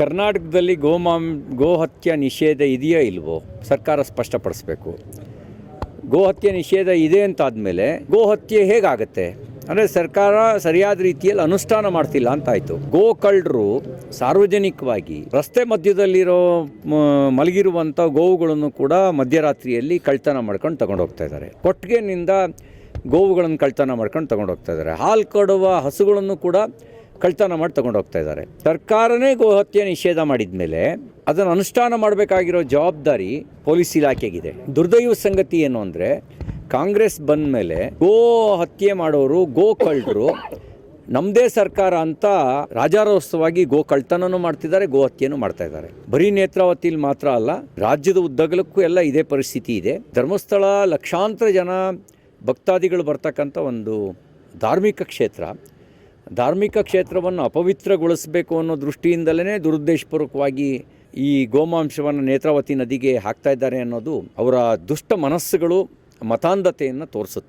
ಕರ್ನಾಟಕದಲ್ಲಿ ಗೋಮಾಂ, ಗೋಹತ್ಯೆ ನಿಷೇಧ ಇದೆಯಾ ಇಲ್ವೋ? ಸರ್ಕಾರ ಸ್ಪಷ್ಟಪಡಿಸ್ಬೇಕು. ಗೋಹತ್ಯೆ ನಿಷೇಧ ಇದೆ ಅಂತಾದಮೇಲೆ ಗೋಹತ್ಯೆ ಹೇಗಾಗತ್ತೆ? ಅಂದರೆ ಸರ್ಕಾರ ಸರಿಯಾದ ರೀತಿಯಲ್ಲಿ ಅನುಷ್ಠಾನ ಮಾಡ್ತಿಲ್ಲ ಅಂತಾಯಿತು. ಗೋ ಕಳ್ಳರು ಸಾರ್ವಜನಿಕವಾಗಿ ರಸ್ತೆ ಮಧ್ಯದಲ್ಲಿರೋ ಮಲಗಿರುವಂಥ ಗೋವುಗಳನ್ನು ಕೂಡ ಮಧ್ಯರಾತ್ರಿಯಲ್ಲಿ ಕಳ್ತನ ಮಾಡ್ಕೊಂಡು ತಗೊಂಡು ಹೋಗ್ತಾ ಇದ್ದಾರೆ. ಕೊಟ್ಟಿಗೆನಿಂದ ಗೋವುಗಳನ್ನು ಕಳ್ತನ ಮಾಡ್ಕೊಂಡು ತಗೊಂಡು ಹೋಗ್ತಾ ಇದ್ದಾರೆ. ಹಾಲು ಕೊಡುವ ಹಸುಗಳನ್ನು ಕೂಡ ಕಳ್ತನ ಮಾಡಿ ತಗೊಂಡು ಹೋಗ್ತಾ ಇದ್ದಾರೆ. ಸರ್ಕಾರನೇ ಗೋಹತ್ಯೆ ನಿಷೇಧ ಮಾಡಿದ ಮೇಲೆ ಅದನ್ನು ಅನುಷ್ಠಾನ ಮಾಡಬೇಕಾಗಿರೋ ಜವಾಬ್ದಾರಿ ಪೊಲೀಸ್ ಇಲಾಖೆಗಿದೆ. ದುರ್ದೈವ ಸಂಗತಿ ಏನು ಅಂದರೆ, ಕಾಂಗ್ರೆಸ್ ಬಂದ ಮೇಲೆ ಗೋ ಹತ್ಯೆ ಮಾಡೋರು, ಗೋ ಕಳ್ಳರು ನಮ್ಮದೇ ಸರ್ಕಾರ ಅಂತ ರಾಜಾರೋತ್ಸವವಾಗಿ ಗೋ ಕಳ್ತನೂ ಮಾಡ್ತಿದ್ದಾರೆ, ಗೋ ಹತ್ಯೆನೂ ಮಾಡ್ತಾ ಇದ್ದಾರೆ. ಬರೀ ನೇತ್ರಾವತಿಲಿ ಮಾತ್ರ ಅಲ್ಲ, ರಾಜ್ಯದ ಉದ್ದಗಲಕ್ಕೂ ಎಲ್ಲ ಇದೇ ಪರಿಸ್ಥಿತಿ ಇದೆ. ಧರ್ಮಸ್ಥಳ ಲಕ್ಷಾಂತರ ಜನ ಭಕ್ತಾದಿಗಳು ಬರ್ತಕ್ಕಂಥ ಒಂದು ಧಾರ್ಮಿಕ ಕ್ಷೇತ್ರ. ಧಾರ್ಮಿಕ ಕ್ಷೇತ್ರವನ್ನು ಅಪವಿತ್ರಗೊಳಿಸಬೇಕು ಅನ್ನೋ ದೃಷ್ಟಿಯಿಂದಲೇ ದುರುದ್ದೇಶಪೂರ್ವಕವಾಗಿ ಈ ಗೋಮಾಂಸವನ್ನು ನೇತ್ರಾವತಿ ನದಿಗೆ ಹಾಕ್ತಾ ಇದ್ದಾರೆ ಅನ್ನೋದು ಅವರ ದುಷ್ಟ ಮನಸ್ಸುಗಳು ಮತಾಂಧತೆಯನ್ನು ತೋರಿಸುತ್ತೆ.